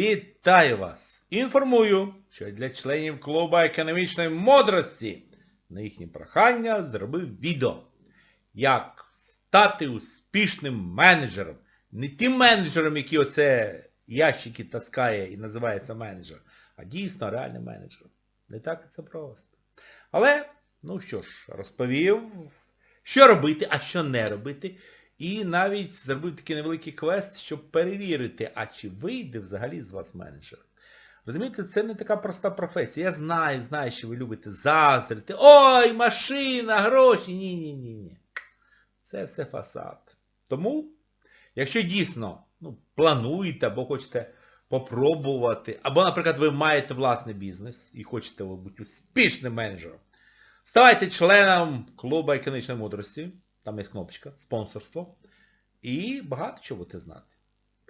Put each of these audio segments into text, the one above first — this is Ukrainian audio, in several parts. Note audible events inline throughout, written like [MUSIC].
Вітаю вас! Інформую, що для членів клубу економічної мудрості на їхнє прохання зробив відео. Як стати успішним менеджером. Не тим менеджером, який оце ящики таскає і називається менеджер, а дійсно реальним менеджером. Не так це просто. Але, ну що ж, розповів, що робити, а що не робити. І навіть зробив такий невеликий квест, щоб перевірити, а чи вийде взагалі з вас менеджер. Розумієте, це не така проста професія. Я знаю, знаю, що ви любите заздрити. Ой, машина, гроші. Ні-ні-ні. Це все фасад. Тому, якщо дійсно ну, плануєте або хочете попробувати, або, наприклад, ви маєте власний бізнес і хочете бути успішним менеджером, ставайте членом клубу економічної мудрості. Там є кнопочка, спонсорство. І багато чого будете знати.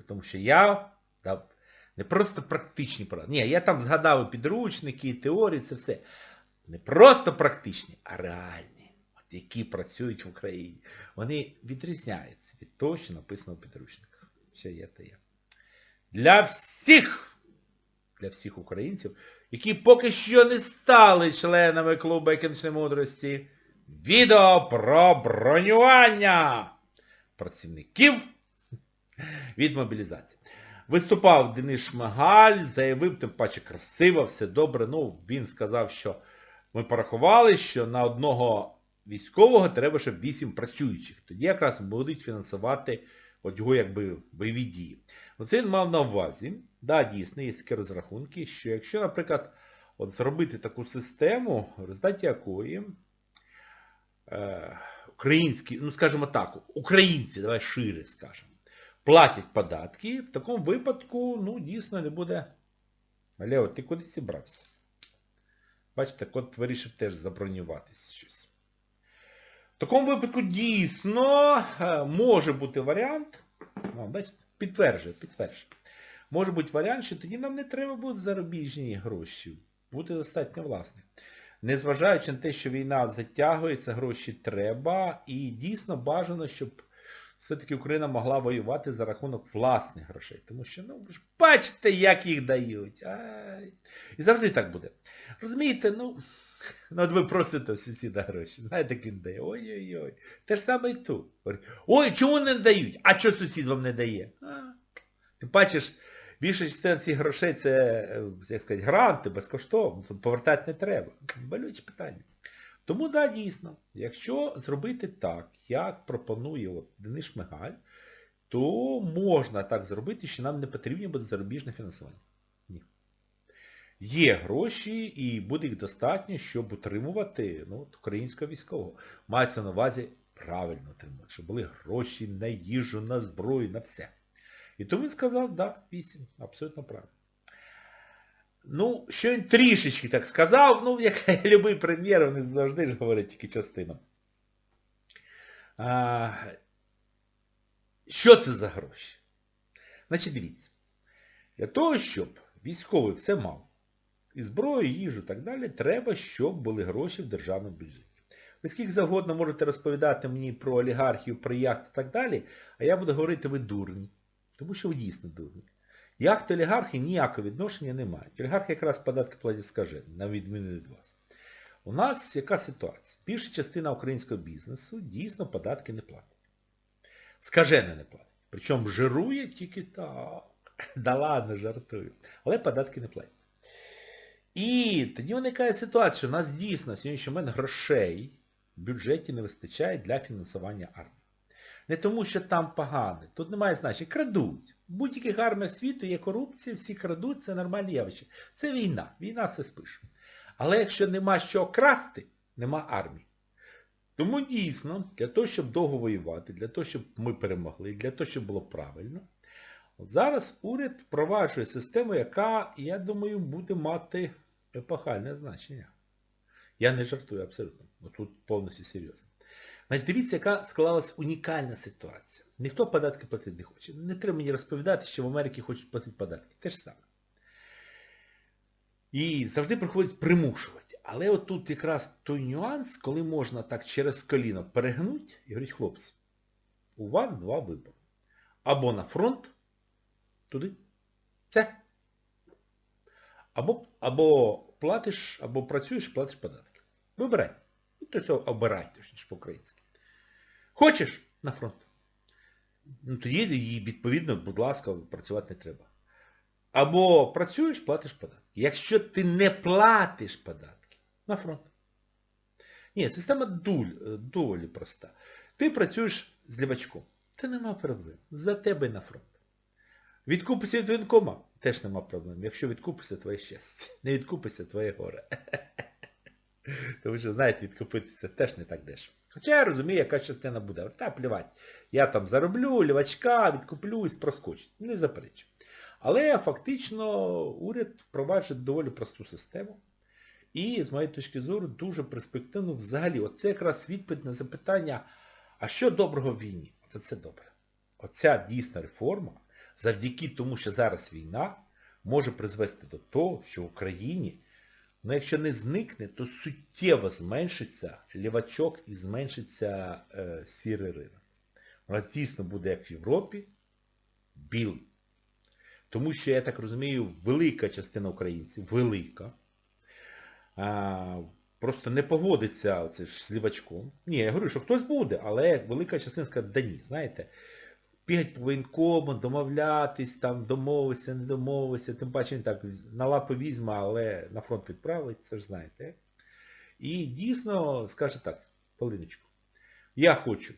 Тому що я дав не просто практичні поради. Ні, я там згадав підручники, теорії, це все. Не просто практичні, а реальні. От які працюють в Україні. Вони відрізняються від того, що написано в підручниках. Що є, то є. Для всіх, для всіх українців, які поки що не стали членами клубу економічної мудрості, Відео про бронювання працівників від мобілізації. Виступав Денис Шмигаль, заявив, тим паче красиво, все добре. Ну, він сказав, що ми порахували, що на одного військового треба, щоб 8 працюючих. Тоді якраз будуть фінансувати от його якби бойові дії. Оце він мав на увазі. Да, дійсно, є такі розрахунки, що якщо, наприклад, от зробити таку систему, в результаті якої українські, ну скажімо так, українці, давай шире скажемо, платять податки, в такому випадку, ну, дійсно не буде. Лео, ти куди зібрався? Бачите, кот вирішив теж забронюватись щось. В такому випадку дійсно е, може бути варіант, ну, бачите, підтверджує, підтверджує. Може бути варіант, що тоді нам не треба буде зарубіжні гроші. Буде достатньо власних. Незважаючи на те, що війна затягується, гроші треба. І дійсно бажано, щоб все-таки Україна могла воювати за рахунок власних грошей. Тому що, ну, ви ж бачите, як їх дають. Ай. І завжди так буде. Розумієте, ну, ну от ви просите сусіда гроші. Знаєте, як він дає? Ой-ой-ой. Те ж саме і тут. Ой, чому не дають? А що сусід вам не дає? А, ти бачиш, Більша частина цих грошей це, е, як сказати, гранти, безкоштовно, повертати не треба. Болюче питання. Тому, да, дійсно, якщо зробити так, як пропонує от Денис Шмигаль, то можна так зробити, що нам не потрібно буде зарубіжне фінансування. Ні. Є гроші і буде їх достатньо, щоб утримувати ну, українського військового. Мається на увазі правильно утримувати, щоб були гроші на їжу, на зброю, на все. І тому він сказав, да, 8, абсолютно правильно. Ну, що він трішечки так сказав, ну, як [LAUGHS] любий прем'єр, вони завжди ж говорять тільки частину. А, Що це за гроші? Значить, дивіться. Для того, щоб військовий все мав, і зброю, і їжу і так далі, треба, щоб були гроші в державному бюджеті. Ви скільки завгодно можете розповідати мені про олігархів, про яхт і так далі, а я буду говорити, ви дурні. Тому що ви дійсно дурні. Яхти олігархи ніякого відношення не мають. Олігархи якраз податки платять скажені, на відміну від вас. У нас яка ситуація? Більша частина українського бізнесу дійсно податки не платить. Скажено не платить. Причому жирує тільки так. Да ладно, жартую. Але податки не платять. І тоді виникає ситуація, що у нас дійсно сьогоднішній момент грошей в бюджеті не вистачає для фінансування армії. Не тому, що там погано. Тут немає значення. Крадуть. В будь-яких арміях світу є корупція, всі крадуть, це нормальне явище. Це війна. Війна все спише. Але якщо нема що красти, нема армії. Тому дійсно, для того, щоб довго воювати, для того, щоб ми перемогли, для того, щоб було правильно, от зараз уряд впроваджує систему, яка, я думаю, буде мати епохальне значення. Я не жартую абсолютно. Тут повністю серйозно. Значить, дивіться, яка склалась унікальна ситуація. Ніхто податки платити не хоче. Не треба мені розповідати, що в Америці хочуть платити податки. Те ж саме. І завжди приходить примушувати. Але отут якраз той нюанс, коли можна так через коліно перегнути і говорить, хлопці, у вас два вибори. Або на фронт, туди, все, Або, або платиш, або працюєш, платиш податки. Вибирай. Ну, то цього обирай, точніше по-українськи. Хочеш на фронт? Ну тоді і відповідно, будь ласка, працювати не треба. Або працюєш, платиш податки. Якщо ти не платиш податки, на фронт. Ні, система дуль, доволі проста. Ти працюєш з лівачком. Та нема проблем. За тебе на фронт. Відкупися від воєнкома, теж нема проблем. Якщо відкупися, твоє щастя. Не відкупися, твоє горе. [LAUGHS] [LAUGHS] Тому що, знаєте, відкупитися теж не так дешево. Хоча я розумію, яка частина буде. Та плівать. Я там зароблю, лівачка, відкуплюсь, проскочить. Не заперечу. Але фактично уряд впроваджує доволі просту систему. І, з моєї точки зору, дуже перспективно взагалі. Оце якраз відповідь на запитання, а що доброго в війні? Оце це добре. Оця дійсна реформа, завдяки тому, що зараз війна, може призвести до того, що в Україні, ну якщо не зникне, то суттєво зменшиться лівачок і зменшиться е, сірий ринок. У нас дійсно буде, як в Європі, білий. Тому що, я так розумію, велика частина українців, велика, а, просто не погодиться оце ж з лівачком. Ні, я говорю, що хтось буде, але велика частина скаже, да ні, знаєте, бігать по воєнкому, домовлятись, там, домовитися, не домовитися, тим паче він так на лапи візьме, але на фронт відправить, це ж знаєте. І дійсно скаже так, Полиночку, я хочу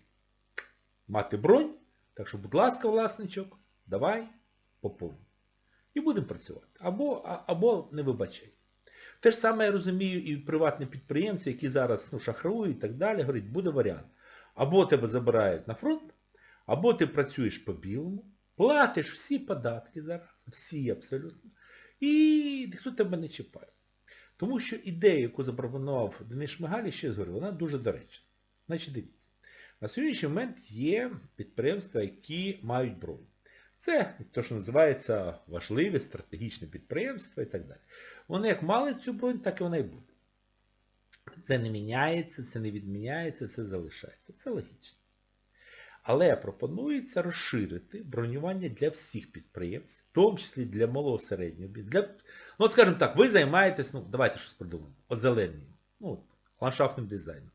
мати бронь, так що, будь ласка, власничок, давай поповню. І будемо працювати. Або, або не вибачай. Те ж саме я розумію і приватні підприємці, які зараз ну, шахрують і так далі, говорять, буде варіант. Або тебе забирають на фронт, або ти працюєш по-білому, платиш всі податки зараз, всі абсолютно, і ніхто тебе не чіпає. Тому що ідея, яку запропонував Денис Шмигаль, ще згорю, вона дуже доречна. Значить, дивіться. На сьогоднішній момент є підприємства, які мають бронь. Це те, що називається важливі стратегічні підприємства і так далі. Вони як мали цю бронь, так і вона і буде. Це не міняється, це не відміняється, це залишається. Це логічно. Але пропонується розширити бронювання для всіх підприємств, в тому числі для малого середнього. Для... Ну, от скажімо так, ви займаєтесь, ну, давайте щось придумаємо, озелененням, ну, ландшафтним дизайном.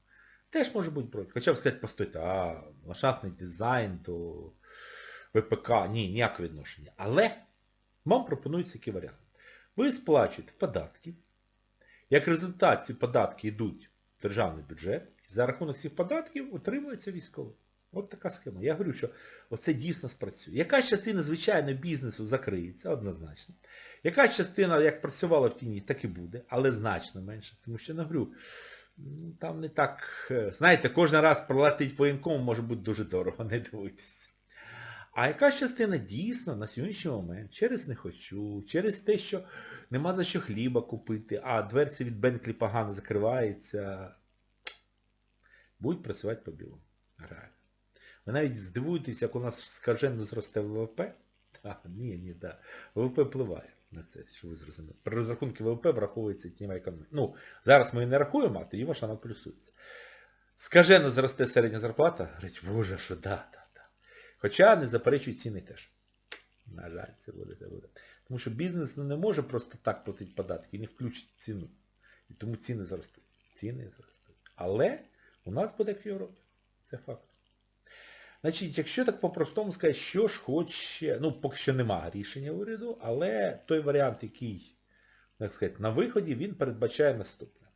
Теж може бути бронь. Хоча б сказати, постойте, а ландшафтний дизайн, то ВПК, ні, ніякого відношення. Але вам пропонується такий варіант. Ви сплачуєте податки. Як результат ці податки йдуть в державний бюджет, і за рахунок цих податків утримується військовий. От така схема. Я говорю, що оце дійсно спрацює. Якась частина, звичайно, бізнесу закриється, однозначно. Якась частина, як працювала в тіні, так і буде, але значно менше. Тому що, я говорю, ну, там не так, е, знаєте, кожен раз пролетить по інкому може бути дуже дорого, не дивуйтесь. А якась частина дійсно на сьогоднішній момент через не хочу, через те, що нема за що хліба купити, а дверці від Бенклі погано закриваються, будуть працювати по білому. Ви навіть здивуєтесь, як у нас скажено зросте ВВП. Так, ні, ні, да. ВВП впливає на це, що ви зрозуміли. При розрахунку ВВП враховується тіма економіка. Ну, зараз ми її не рахуємо, а тоді вона плюсується. Скажено зросте середня зарплата, говорить, боже, що да, да, да. Хоча не заперечують ціни теж. На жаль, це буде, це буде. Тому що бізнес ну, не може просто так платити податки і не включить ціну. І тому ціни зростуть. Ціни зростуть. Але у нас буде як в Європі. Це факт. Значить, якщо так по-простому сказати, що ж хоче, ну поки що немає рішення уряду, але той варіант, який, так сказати, на виході, він передбачає наступне.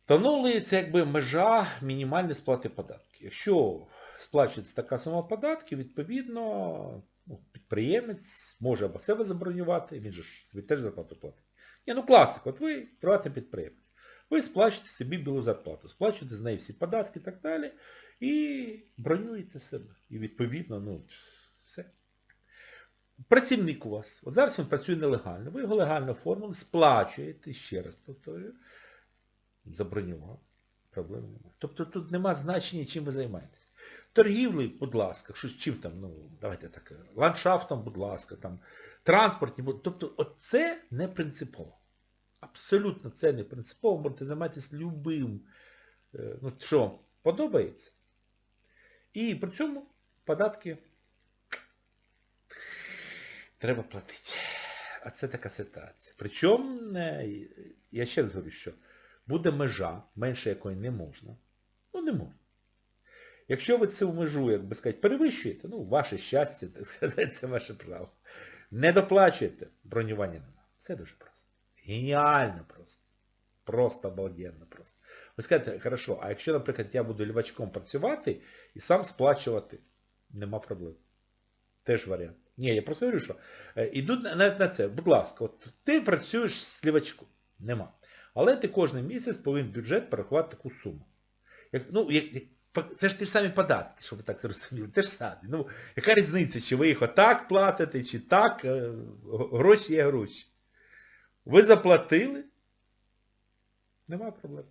Встановлюється якби межа мінімальної сплати податків. Якщо сплачується така сума податків, відповідно, ну, підприємець може або себе забронювати, він же собі теж зарплату платить. Ні, ну класик, от ви приватний підприємець. Ви сплачуєте собі білу зарплату, сплачуєте з неї всі податки і так далі, і бронюєте себе. І відповідно, ну, все. Працівник у вас, от зараз він працює нелегально, ви його легально оформили, сплачуєте, ще раз повторюю, забронював, проблем немає. Тобто тут нема значення, чим ви займаєтесь. Торгівлею, будь ласка, що, чим там, ну, давайте так, ландшафтом, будь ласка, там, транспортні, будь- тобто оце не принципово. Абсолютно це не принципово, можете займатися любим, е, ну що, подобається. І при цьому податки треба платити. а це така ситуація. Причому, е, я ще раз говорю, що буде межа, менше якої не можна. Ну, не можна. Якщо ви цю межу, як би сказати, перевищуєте, ну, ваше щастя, так сказати, [LAUGHS] це ваше право. Не доплачуєте, бронювання немає. Все дуже просто. Геніально просто. Просто обалденно просто. Ви скажете, хорошо, а якщо, наприклад, я буду лівачком працювати і сам сплачувати, нема проблем. Теж варіант. Ні, я просто говорю, що е, ідуть на, це. Будь ласка, от ти працюєш з лівачком. Нема. Але ти кожен місяць повинен бюджет порахувати таку суму. Як, ну, як, це ж ті ж самі податки, щоб ви так зрозуміли. Те ж самі. Ну, яка різниця, чи ви їх отак платите, чи так, е, гроші є гроші. Ви заплатили, нема проблем.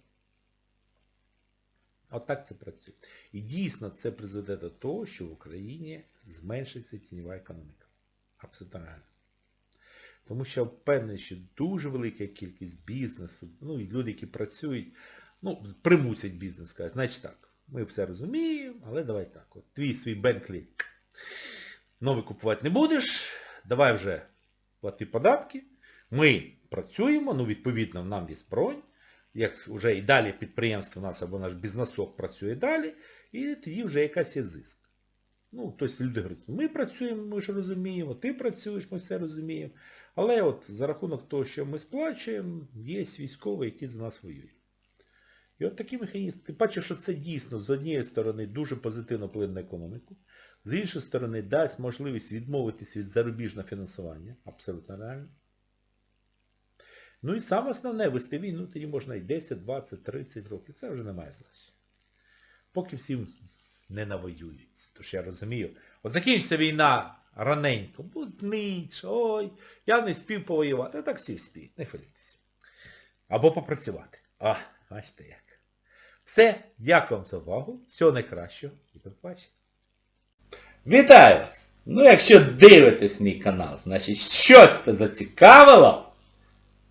От так це працює. І дійсно це призведе до того, що в Україні зменшиться тіньова економіка. Абсолютно реально. Тому що впевнений, що дуже велика кількість бізнесу, ну і люди, які працюють, ну, примусять бізнес, сказати, значить так, ми все розуміємо, але давай так. От твій свій Бенклі новий купувати не будеш, давай вже плати податки, ми працюємо, ну відповідно нам є бронь, як вже і далі підприємство у нас або наш бізнесок працює далі, і тоді вже якась є зиск. Ну, тобто люди говорять, ми працюємо, ми ж розуміємо, ти працюєш, ми все розуміємо. Але от за рахунок того, що ми сплачуємо, є військові, які за нас воюють. І от такий механізм. Ти бачиш, що це дійсно з однієї сторони дуже позитивно вплине на економіку, з іншої сторони дасть можливість відмовитись від зарубіжного фінансування. Абсолютно реально. Ну і саме основне, вести війну тоді можна і 10, 20, 30 років. Це вже не має значення. Поки всім не навоюються. Тож я розумію, от закінчиться війна раненько, нить, ой, я не спів повоювати. А так всі спіють, не хвилюйтеся. Або попрацювати. А, бачите як. Все, дякую вам за увагу. Всього найкращого і до побачення. Вітаю вас! Ну якщо дивитесь мій канал, значить щось це зацікавило,